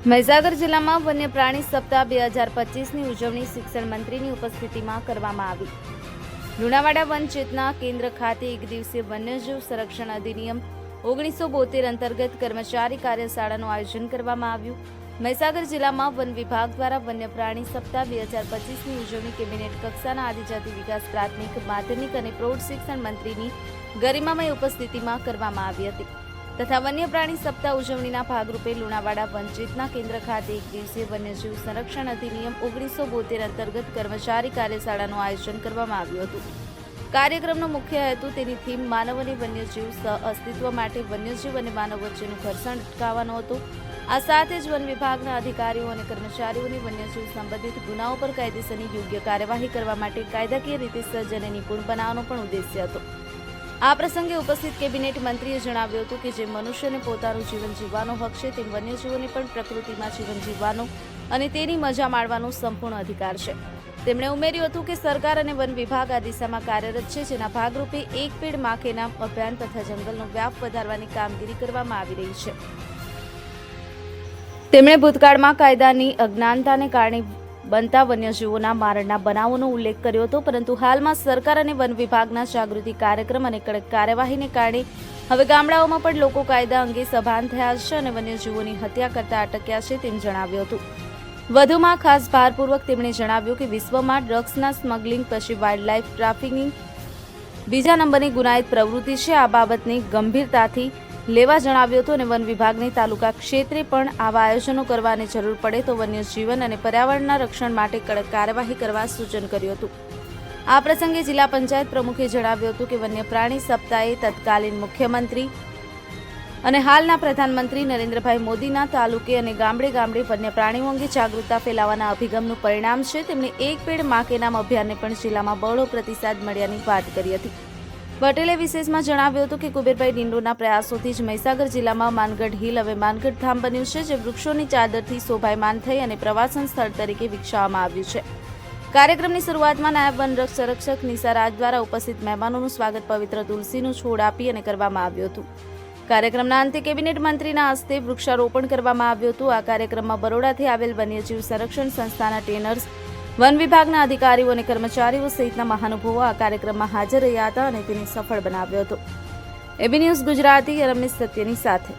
મહીસાગર જિલ્લામાં વન્ય પ્રાણી સપ્તાહ બે હજાર પચીસની ઉજવણી શિક્ષણ મંત્રીની ઉપસ્થિતિમાં કરવામાં આવી. લુણાવાડા વન ચેતના કેન્દ્ર ખાતે એક દિવસીય વન્યજીવ સંરક્ષણ અધિનિયમ ઓગણીસો બોતેર અંતર્ગત કર્મચારી કાર્યશાળાનું આયોજન કરવામાં આવ્યું. મહીસાગર જિલ્લામાં વન વિભાગ દ્વારા વન્ય પ્રાણી સપ્તાહ બે હજાર પચીસની ઉજવણી કેબિનેટ કક્ષાના આદિજાતિ વિકાસ પ્રાથમિક, માધ્યમિક અને પ્રૌઢ શિક્ષણ મંત્રીની ગરિમામય ઉપસ્થિતિમાં કરવામાં આવી હતી. તથા વન્ય પ્રાણી સપ્તાહ ઉજવણીના ભાગરૂપે લુણાવાડા વનચેતના કેન્દ્ર ખાતે એક દિવસીય વન્યજીવ સંરક્ષણ અધિનિયમ ઓગણીસો બોતેર અંતર્ગત કર્મચારી કાર્યશાળાનું આયોજન કરવામાં આવ્યું હતું. કાર્યક્રમનો મુખ્ય હેતુ તેની થીમ માનવ અને વન્યજીવ સહ અસ્તિત્વ માટે વન્યજીવ અને માનવ વચ્ચેનું ઘર્ષણ અટકાવવાનો હતો. આ સાથે જ વન વિભાગના અધિકારીઓ અને કર્મચારીઓને વન્યજીવ સંબંધિત ગુનાઓ પર કાયદેસરની યોગ્ય કાર્યવાહી કરવા માટે કાયદાકીય રીતે સજ્જ અને નિપુણ બનાવવાનો પણ ઉદ્દેશ્ય હતો. આ પ્રસંગે ઉપસ્થિત કેબિનેટ મંત્રીએ જણાવ્યું હતું કે જે મનુષ્યને પોતાનું જીવન જીવવાનો હક છે તેમ વન્યજીવોને પણ પ્રકૃતિમાં જીવન જીવવાનો અને તેની મજા માણવાનો સંપૂર્ણ અધિકાર છે. તેમણે ઉમેર્યું હતું કે સરકાર અને વન વિભાગ આ દિશામાં કાર્યરત છે, જેના ભાગરૂપે એક પેડમાં નામ અભિયાન તથા જંગલનો વ્યાપ વધારવાની કામગીરી કરવામાં આવી રહી છે. તેમણે ભૂતકાળમાં કાયદાની અજ્ઞાનતાને કારણે બનતા વન્યજીવોના મારણના બનાવોનો ઉલ્લેખ કર્યો હતો, પરંતુ હાલમાં સરકાર અને વન વિભાગના જાગૃતિ કાર્યક્રમ અને કડક કાર્યવાહીને કારણે હવે ગામડાઓમાં પણ લોકો કાયદા અંગે સભાન થયા છે અને વન્યજીવોની હત્યા કરતા અટક્યા છે તેમ જણાવ્યું હતું. વધુમાં ખાસ ભારપૂર્વક તેમણે જણાવ્યું કે વિશ્વમાં ડ્રગ્સના સ્મગલિંગ પછી વાઇલ્ડ લાઇફ ટ્રાફિકિંગ બીજા નંબરની ગુનાહિત પ્રવૃત્તિ છે. આ બાબતની ગંભીરતાથી લેવા જણાવ્યું હતું અને વન વિભાગને તાલુકા ક્ષેત્રે પણ આવા આયોજનો કરવાની જરૂર પડે તો વન્ય જીવન અને પર્યાવરણના રક્ષણ માટે કડક કાર્યવાહી કરવા સૂચન કર્યું હતું. આ પ્રસંગે જિલ્લા પંચાયત પ્રમુખે જણાવ્યું હતું કે વન્ય પ્રાણી સપ્તાહે તત્કાલીન મુખ્યમંત્રી અને હાલના પ્રધાનમંત્રી નરેન્દ્રભાઈ મોદીના તાલુકે અને ગામડે ગામડે વન્ય પ્રાણીઓ અંગે જાગૃતતા ફેલાવવાના અભિગમનું પરિણામ છે. તેમણે એક પેડ માકેનામ અભિયાનને પણ જિલ્લામાં બહોળો પ્રતિસાદ મળ્યાની વાત કરી હતી. પટેલે વિશેષમાં જણાવ્યું હતું કે કુબેરભાઈ ડિંડોના પ્રયાસોથી જ મહીસાગર જિલ્લામાં માનગઢ હિલ હવે માનગઢ ધામ બન્યું છે, જે વૃક્ષોની ચાદરથી શોભાયમાન થઈ અને પ્રવાસન સ્થળ તરીકે વિકસાવવામાં આવ્યું છે. કાર્યક્રમની શરૂઆતમાં નાયબ વન સંરક્ષક નિશા રાજ દ્વારા ઉપસ્થિત મહેમાનોનું સ્વાગત પવિત્ર તુલસીનું છોડ આપી અને કરવામાં આવ્યું હતું. કાર્યક્રમના અંતે કેબિનેટ મંત્રીના હસ્તે વૃક્ષારોપણ કરવામાં આવ્યું હતું. આ કાર્યક્રમમાં બરોડાથી આવેલ વન્યજીવ સંરક્ષણ સંસ્થાના ટ્રેનર્સ વન વિભાગના અધિકારીઓ અને કર્મચારીઓ સહિતના મહાનુભાવો આ કાર્યક્રમમાં હાજર રહ્યા હતા અને તેને સફળ બનાવ્યો હતો. એબી ન્યૂઝ ગુજરાતી, રમેશ સત્યની સાથે.